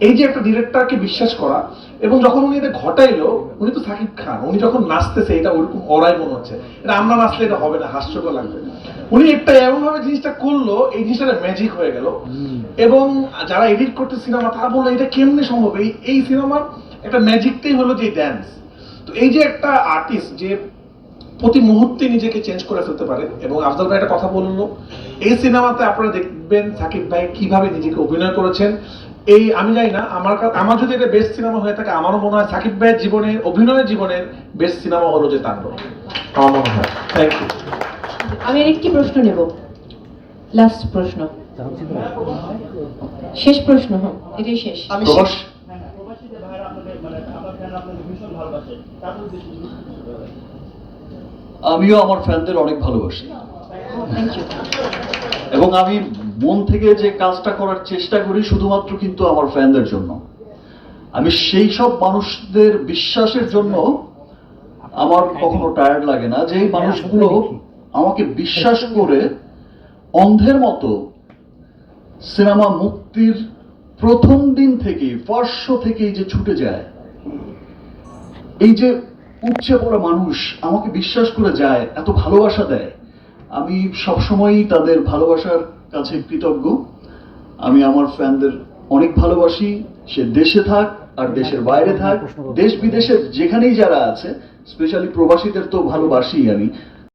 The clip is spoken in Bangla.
এই যে একটা ডিরেক্টরকে বিশ্বাস করা এবং যখন উনি এটা ঘটাইলো উনি তো সাকিব খান উনি যখন নাচতেছে এটা ওরকম অরাই মনে হচ্ছে। এটা আমরা নাচলে এটা হবে না হাস্যকর লাগবে উনি একটা এমন ভাবে জিনিসটা করল এই জিনিসটা ম্যাজিক হয়ে গেল। এবং যারা এডিট করতে সিনেমা তারা বলল এটা কেমনে সম্ভব? এই এই সিনেমার একটা ম্যাজিকটাই হলো যে ড্যান্স তো এই যে একটা আর্টিস্ট যে প্রতি মুহূর্তে নিজেকে চেঞ্জ করে ফেলতে পারে এবং আফজাল ভাই একটা কথা বলল এই সিনেমাতে আপনারা দেখবেন সাকিব ভাই কীভাবে নিজেকে অভিনয় করেছেন এই আমি জানি না আমার কা- আমার যদি এটা বেস্ট সিনেমা হয়ে থাকে আমারও মনে হয় সাকিব ভাইয়ের জীবনের অভিনয়ের জীবনের বেস্ট সিনেমা হলো যে তাণ্ডব। আমার মনে হয়। থ্যাংক ইউ আমি আরেকটি প্রশ্ন নেব। লাস্ট প্রশ্ন। শেষ প্রশ্ন হ্যাঁ এটাই শেষ। আমি মানে কিছু বলেন। আমিও আমার ফ্যানদের অনেক ভালোবাসি। এবং আমি মন থেকে যে কাজটা করার চেষ্টা করি শুধুমাত্র কিন্তু আমার ফ্যানদের জন্য। আমি সেই সব মানুষদের বিশ্বাসের জন্য আমার কখনো টায়ার্ড লাগে না। যে মানুষগুলো আমাকে বিশ্বাস করে অন্ধের মতো সিনেমা মুক্তির প্রথম দিন থেকেই ফার্স্ট থেকেই যে ছুটে যায় এই যে উপচে পড়া মানুষ আমাকে বিশ্বাস করে যায় এত ভালোবাসা দেয় আমি সবসময়ই তাদের ভালোবাসার কাছে কৃতজ্ঞ। আমি আমার ফ্যানদের অনেক ভালোবাসি। সে দেশে থাক আর দেশের বাইরে থাক। দেশ বিদেশের যেখানেই যারা আছে স্পেশালি প্রবাসীদের তো ভালোবাসি আমি।